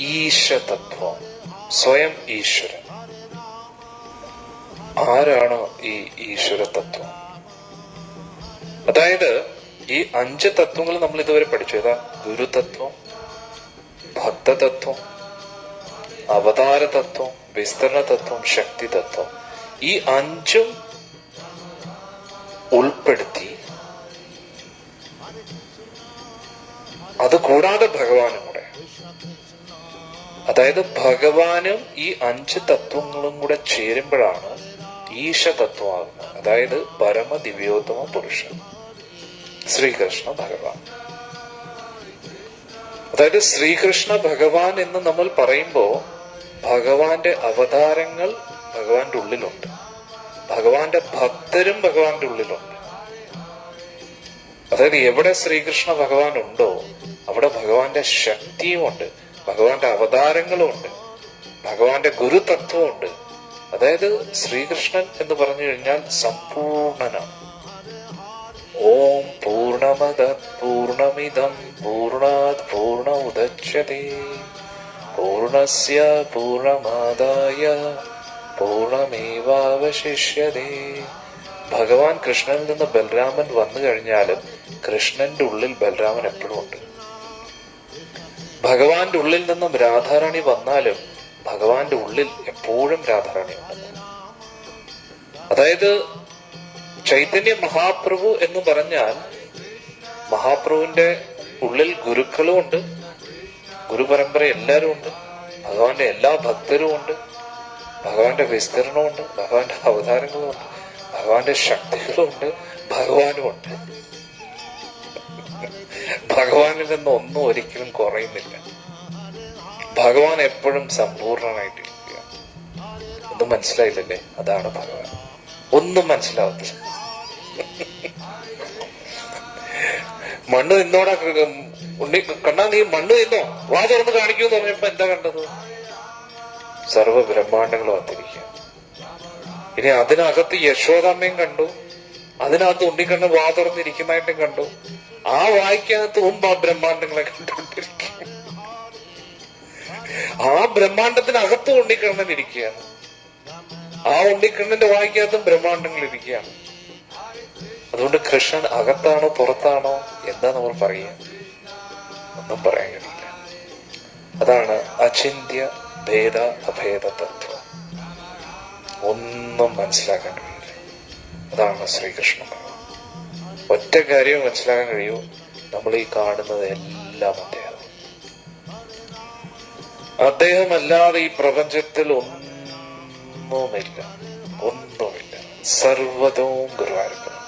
ഈശതത്വം സ്വയം ഈശ്വരൻ. ആരാണോ ഈ ഈശ്വര തത്വം അതായത് ഈ അഞ്ച് തത്വങ്ങൾ നമ്മൾ ഇതുവരെ പഠിച്ചു. ഏതാ? ഗുരുതത്വം ഭക്തതത്വം അവതാര തത്വം വിസ്തരണ തത്വം ശക്തി തത്വം ഈ അഞ്ചും ഉൾപ്പെടുത്തി അത് കൂടാതെ ഭഗവാനും അതായത് ഭഗവാനും ഈ അഞ്ച് തത്വങ്ങളും കൂടെ ചേരുമ്പോഴാണ് ഈശ തത്വമാകുന്നത് അതായത് പരമ ദിവ്യോത്തമ പുരുഷൻ. ശ്രീകൃഷ്ണ ഭഗവാൻ. അതായത് ശ്രീകൃഷ്ണ ഭഗവാൻ എന്ന് നമ്മൾ പറയുമ്പോൾ ഭഗവാന്റെ അവതാരങ്ങൾ ഭഗവാന്റെ ഉള്ളിലുണ്ട്. ഭഗവാന്റെ ഭക്തരും ഭഗവാന്റെ ഉള്ളിലുണ്ട്. അതായത് എവിടെ ശ്രീകൃഷ്ണ ഭഗവാൻ ഉണ്ടോ അവിടെ ഭഗവാന്റെ ശക്തിയും ഉണ്ട്. ഭഗവാന്റെ അവതാരങ്ങളുമുണ്ട്. ഭഗവാന്റെ ഗുരുതത്വമുണ്ട്. അതായത് ശ്രീകൃഷ്ണൻ എന്ന് പറഞ്ഞു കഴിഞ്ഞാൽ സമ്പൂർണനാണ്. ഓം പൂർണമദ പൂർണമിതം പൂർണാത് പൂർണ ഉദക്ഷത പൂർണസ്യ പൂർണമാദായ പൂർണമേവാവശിഷ്യതേ. ഭഗവാൻ കൃഷ്ണനിൽ നിന്ന് ബലരാമൻ വന്നു കഴിഞ്ഞാലും കൃഷ്ണന്റെ ഉള്ളിൽ ബലരാമൻ എപ്പോഴും ഉണ്ട്. ഭഗവാന്റെ ഉള്ളിൽ നിന്നും രാധാറാണി വന്നാലും ഭഗവാന്റെ ഉള്ളിൽ എപ്പോഴും രാധാറാണി ഉണ്ടെന്ന് അതായത് ചൈതന്യ മഹാപ്രഭു എന്ന് പറഞ്ഞാൽ മഹാപ്രഭുവിന്റെ ഉള്ളിൽ ഗുരുക്കളും ഉണ്ട് ഗുരുപരമ്പര എല്ലാവരും ഉണ്ട് ഭഗവാന്റെ എല്ലാ ഭക്തരും ഉണ്ട് ഭഗവാന്റെ വിസ്തരണവും ഉണ്ട് ഭഗവാന്റെ അവതാരങ്ങളും ഉണ്ട് ഭഗവാന്റെ ശക്തികളും ഉണ്ട് ഭഗവാനും ഉണ്ട്. ഭഗവാനിൽ നിന്ന് ഒന്നും ഒരിക്കലും കുറയുന്നില്ല. ഭഗവാൻ എപ്പോഴും സമ്പൂർണനായിട്ടിരിക്കുക. ഒന്നും മനസ്സിലായില്ലല്ലേ? അതാണ് ഭഗവാൻ. ഒന്നും മനസ്സിലാവത്തില്ല. മണ്ണ് നിന്നോടാ ഉണ്ണി കണ്ണാ നീ മണ്ണ് നിന്നോ? വാ തുറന്ന് കാണിക്കൂ എന്ന് പറഞ്ഞപ്പോ എന്താ കണ്ടത്? സർവ ബ്രഹ്മാണ്ടങ്ങളും അത്തിരിക്കുക ഇനി അതിനകത്ത് യശോദാമ്മയും കണ്ടു. അതിനകത്ത് ഉണ്ണിക്കണ്ണ് വാ തുറന്നിരിക്കുന്നതായിട്ടും കണ്ടു. ആ വായിക്കകത്ത് മുമ്പ് ആ ബ്രഹ്മാണ്ടങ്ങളെ കണ്ടുകൊണ്ടിരിക്കുക ആ ബ്രഹ്മാണ്ടത്തിനകത്ത് ഉണ്ണിക്കണ്ണൻ ഇരിക്കുകയാണ്. ആ ഉണ്ണിക്കണ്ണന്റെ വായിക്കകത്തും ബ്രഹ്മാണ്ടങ്ങൾ ഇരിക്കുകയാണ്. അതുകൊണ്ട് കൃഷ്ണൻ അകത്താണോ പുറത്താണോ എന്താ നമ്മൾ പറയുക. ഒന്നും പറയാൻ കഴിയില്ല. അതാണ് അചിന്യ ഭേദ അഭേദ തത്വം. ഒന്നും മനസ്സിലാക്കാൻ കഴിയില്ല. അതാണ് ശ്രീകൃഷ്ണൻ. ഒറ്റ കാര്യം മനസ്സിലാക്കാൻ കഴിയൂ. നമ്മൾ ഈ കാണുന്നത് എല്ലാം അദ്ദേഹം. അദ്ദേഹമല്ലാതെ ഈ പ്രപഞ്ചത്തിൽ ഒന്നുമില്ല. ഒന്നുമില്ല. സർവതവും ഗുരുവായൂരപ്പനാണ്.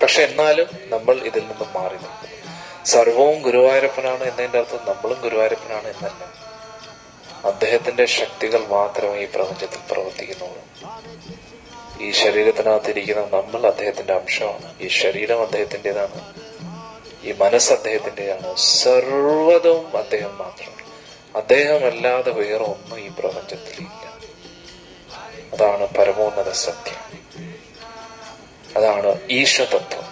പക്ഷെ എന്നാലും നമ്മൾ ഇതിൽ നിന്നും മാറി നിൽക്കും സർവവും ഗുരുവായൂരപ്പനാണ് എന്നതിന്റെ അർത്ഥം നമ്മളും ഗുരുവായൂരപ്പനാണ് എന്നല്ല. അദ്ദേഹത്തിന്റെ ശക്തികൾ മാത്രമേ ഈ പ്രപഞ്ചത്തിൽ പ്രവർത്തിക്കുന്നുള്ളൂ. ഈ ശരീരത്തിനകത്തിരിക്കുന്ന നമ്മൾ അദ്ദേഹത്തിന്റെ അംശമാണ്. ഈ ശരീരം അദ്ദേഹത്തിന്റെതാണ് ഈ മനസ്സ് അദ്ദേഹത്തിന്റെതാണ് സർവതവും അദ്ദേഹം മാത്രമാണ് അദ്ദേഹമല്ലാതെ വേറെ ഒന്നും ഈ പ്രപഞ്ചത്തിൽ ഇല്ല. അതാണ് പരമോന്നത സത്യം. അതാണ് ഈശതത്വം